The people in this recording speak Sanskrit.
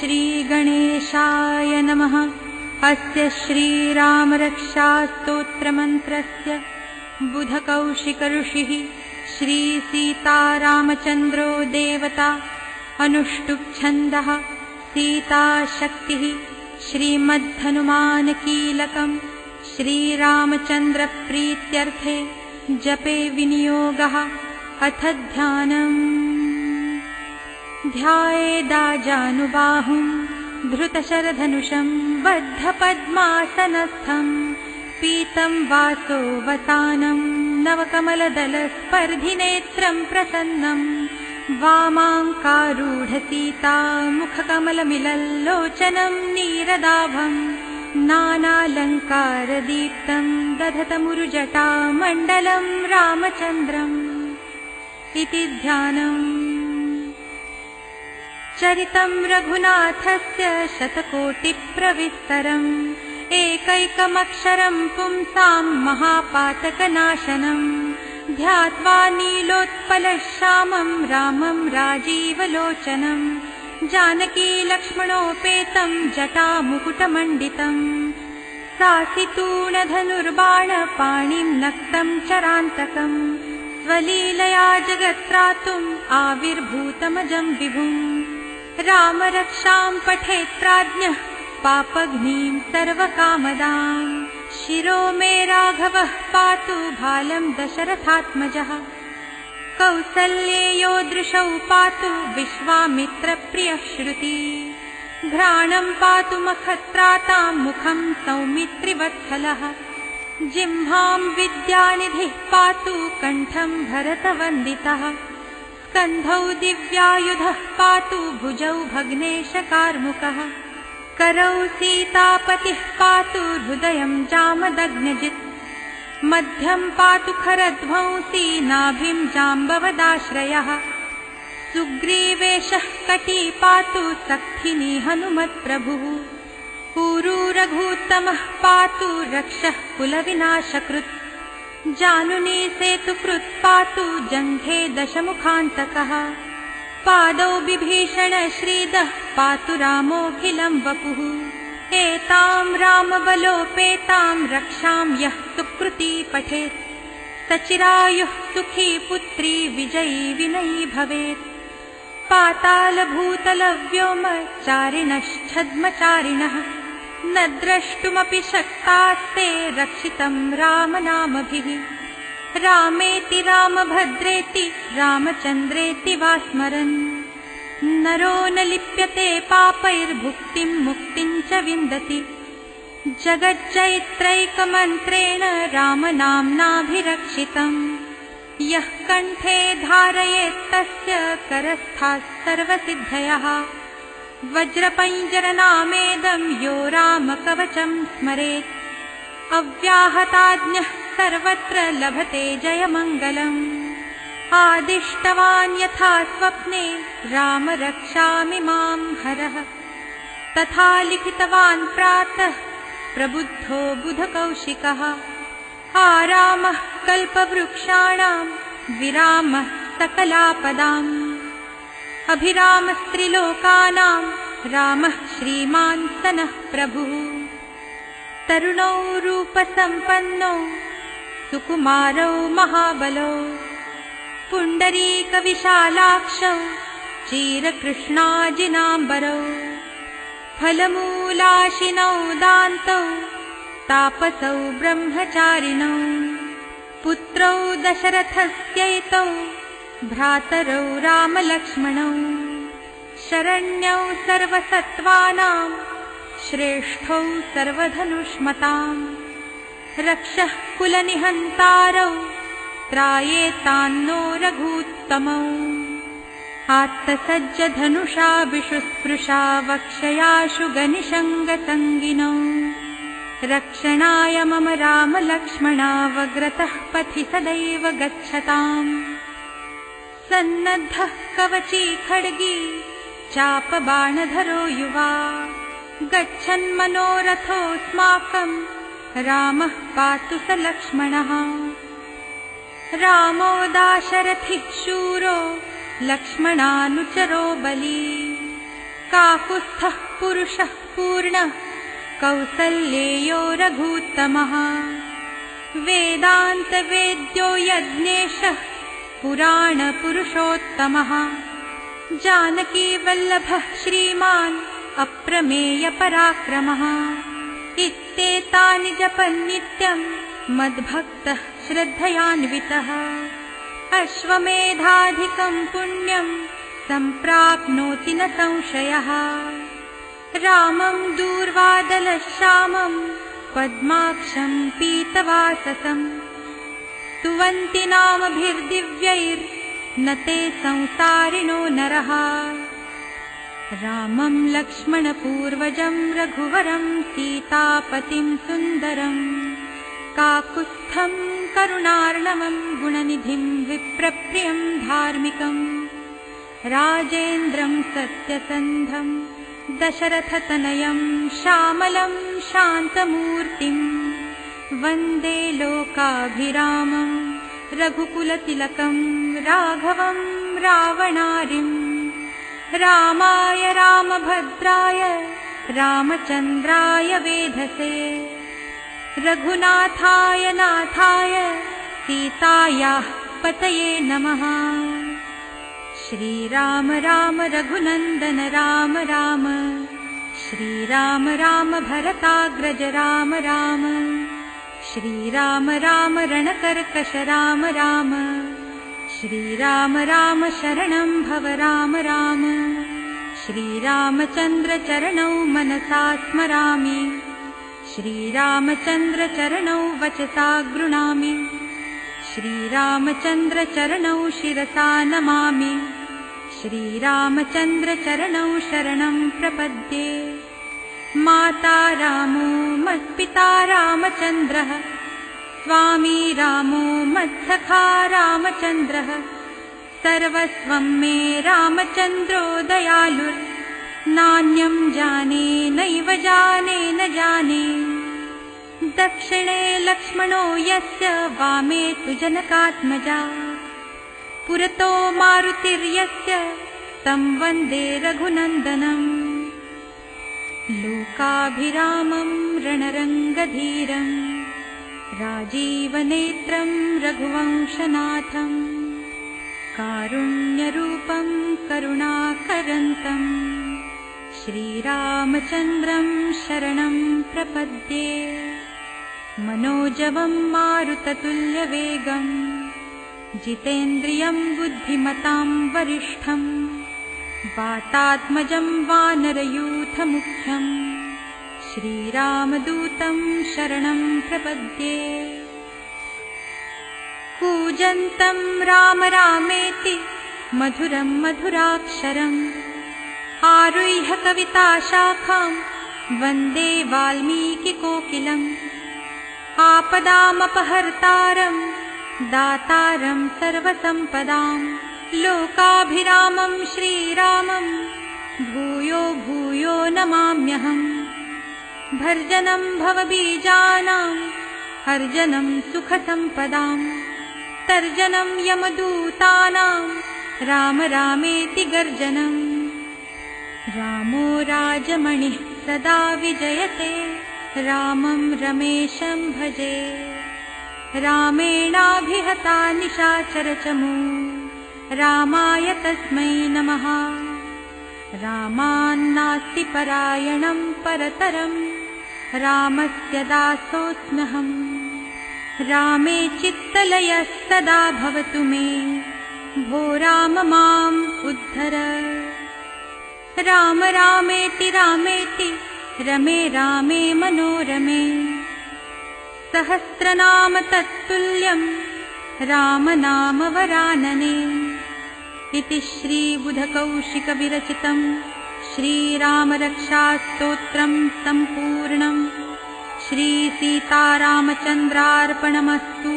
श्रीगणेशाय नमः। अस्य श्रीरामरक्षास्तोत्रमन्त्रस्य बुधकौशिकऋषिः श्रीसीतारामचन्द्रो देवता अनुष्टुप्छन्दः सीताशक्तिः श्रीमद्धनुमानकीलकम् श्रीरामचन्द्रप्रीत्यर्थे जपे विनियोगः। अथ ध्यानम् ध्यायेदाजानुबाहुम् धृतशरधनुषम् बद्धपद्मासनस्थम् पीतम् वासो वसानम् नवकमलदलस्पर्धिनेत्रम् प्रसन्नम् वामाङ्कारूढसीता मुखकमलमिलल्लोचनम् नीरदाभम् नानालङ्कारदीप्तम् दधतमुरुजटा मण्डलम् रामचन्द्रम् इति ध्यानम् चरितम् रघुनाथस्य शतकोटिप्रविस्तरम् एकैकमक्षरम् पुंसाम् महापातकनाशनम्। ध्यात्वा नीलोत्पलश्यामम् रामम् राजीवलोचनम् जानकी लक्ष्मणोपेतम् जटामुकुटमण्डितम्। सासितूणधनुर्बाणपाणिम् नक्तम् चरान्तकम् स्वलीलया जगत्रातुम् आविर्भूतमजम् विभुम् रामरक्षाम् पठेत् प्राज्ञः पापघ्नीम् सर्वकामदाम् शिरो मे राघवः पातु भालम् दशरथात्मजः। कौसल्ये दृशौ पातु विश्वामित्रप्रियः श्रुति। घ्राणम् पातु मखत्राताम् मुखम् सौमित्रिवत्सलः। जिह्वाम् विद्यानिधिः पातु कण्ठम् भरतवन्दितः स्कन्धौ दिव्यायुधः पातु भुजौ भग्नेशकार्मुकः। करौ सीतापतिः पातु हृदयम् जामदग्नजित्। मध्यम् पातु खरध्वंसी नाभिम् जाम्बवदाश्रयः। सुग्रीवेशः कटी पातु सखिनी हनुमत्प्रभुः। पूरू रघूत्तमः पातु रक्षः कुलविनाशकृत् जानुनी सेतुकृत् पातु जङ्घे दशमुखान्तकः। पादौ बिभीषण श्रीदः पातु रामोऽखिलम् वपुः एताम् रामबलोपेताम् रक्षाम् यः सुकृती पठेत्। सचिरायुः सुखी पुत्री विजयी विनयी भवेत्। पातालभूतलव्योमचारिणश्छद्मचारिणः न द्रष्टुमपि शक्तास्ते रक्षितम् रामनामभिः। रामेति रामभद्रेति रामचन्द्रेति वा स्मरन् नरो न लिप्यते पापैर्भुक्तिम् मुक्तिम् च विन्दति। जगच्चैत्रैकमन्त्रेण रामनाम्नाभिरक्षितम्। यः कण्ठे धारयेत्तस्य करस्थाः सर्वसिद्धयः वज्रपञ्जरनामेदम् यो रामकवचम् स्मरेत् अव्याहताज्ञः सर्वत्र लभते जयमङ्गलम्। आदिष्टवान् यथा स्वप्ने राम रक्षामि माम् हरः। तथा लिखितवान् प्रातः प्रबुद्धो बुधकौशिकः। आरामः कल्पवृक्षाणाम् विरामः सकलापदाम् अभिरामस्त्रिलोकानाम् रामः श्रीमान् सनः प्रभुः। तरुणौ रूपसम्पन्नौ सुकुमारौ महाबलौ पुण्डरीकविशालाक्षौ चीरकृष्णाजिनाम्बरौ फलमूलाशिनौ दान्तौ तापसौ ब्रह्मचारिणौ पुत्रौ दशरथस्यैतौ भ्रातरौ रामलक्ष्मणौ। शरण्यौ सर्वसत्त्वानाम् श्रेष्ठौ सर्वधनुष्मताम् रक्षः कुलनिहन्तारौ। त्रायेतान्नो रघूत्तमौ। आत्तसज्जधनुषा विशुस्पृशा वक्षयाशु गनिशङ्गसङ्गिनौ। रक्षणाय मम रामलक्ष्मणावग्रतः पथि सदैव गच्छताम् सन्नद्धः कवची खड्गी चापबाणधरो युवा। गच्छन्मनोरथोऽस्माकम् रामः पातु स लक्ष्मणः। रामो दाशरथिः शूरो लक्ष्मणानुचरो बली। काकुत्स्थः पुरुषः पूर्णः कौसल्येयो रघूत्तमः। वेदान्तवेद्यो यज्ञेशः पुराणपुरुषोत्तमः। जानकीवल्लभः श्रीमान् अप्रमेयपराक्रमः इत्येतानि जपन्नित्यम् मद्भक्तः श्रद्धयान्वितः। अश्वमेधाधिकम् पुण्यम् सम्प्राप्नोति न संशयः। रामम् दूर्वादलश्यामम् पद्माक्षम् पीतवाससम् स्तुवन्ति नामभिर्दिव्यैर्न ते संसारिणो नरः। रामम् लक्ष्मणपूर्वजम् रघुवरम् सीतापतिम् सुन्दरम् काकुत्स्थम् करुणार्णवम् गुणनिधिम् विप्रप्रियम् धार्मिकम् राजेन्द्रम् सत्यसन्धम् दशरथतनयम् श्यामलम् शान्तमूर्तिम् वन्दे लोकाभिरामम् रघुकुलतिलकम् राघवम् रावणारिम् रामाय रामभद्राय रामचन्द्राय वेधसे। रघुनाथाय नाथाय सीतायाः पतये नमः। श्रीराम राम रघुनन्दन राम राम। श्रीराम राम भरताग्रज राम राम श्रीराम राम रणकर्कश राम राम। श्रीराम राम शरणं भव राम राम। श्रीरामचन्द्रचरणौ मनसा स्मरामि। श्रीरामचन्द्रचरणौ वचसा गृणामि। श्रीरामचन्द्रचरणौ शिरसा नमामि। श्रीरामचन्द्रचरणौ शरणं प्रपद्ये माता रामो मत्पिता रामचन्द्रः स्वामी रामो मत्सखा रामचन्द्रः सर्वस्वं मे रामचन्द्रो दयालुर् नान्यं जाने नैव जाने न जाने। दक्षिणे लक्ष्मणो यस्य वामे तु जनकात्मजा। पुरतो मारुतिर्यस्य तं वन्दे रघुनन्दनम् लोकाभिरामं रणरङ्गधीरम् राजीवनेत्रं रघुवंशनाथम् कारुण्यरूपं करुणाकरन्तम् श्रीरामचन्द्रं शरणं प्रपद्ये मनोजवं मारुततुल्यवेगम् जितेन्द्रियं बुद्धिमतां वरिष्ठम् वातात्मजं वानरयूथमुख्यम् श्रीरामदूतं शरणं प्रपद्ये। कूजन्तं राम रामेति मधुरं मधुराक्षरम् आरुह्य कविताशाखां वन्दे वाल्मीकिकोकिलम् आपदामपहर्तारम् दातारं सर्वसम्पदां लोकाभिरामं श्रीरामम् भूयो भूयो नमाम्यहम् भर्जनं भवबीजानाम् अर्जनं सुखसम्पदाम् तर्जनं यमदूतानां राम रामेति गर्जनम् रामो राजमणिः सदा विजयते रामं रमेशं भजे। रामेणाभिहता निशाचरचमू रामाय तस्मै नमः। रामान्नास्ति परायणं परतरम् रामस्य दासोऽस्म्यहम् रामे चित्तलयस्तदा भवतु मे। भो राम माम् उद्धर। राम रामेति रामेति रमे रामे मनोरमे। सहस्रनाम तत्तुल्यम् राम नाम वरानने इति श्रीबुधकौशिकविरचितम् श्रीरामरक्षास्तोत्रम् सम्पूर्णम् श्रीसीतारामचन्द्रार्पणमस्तु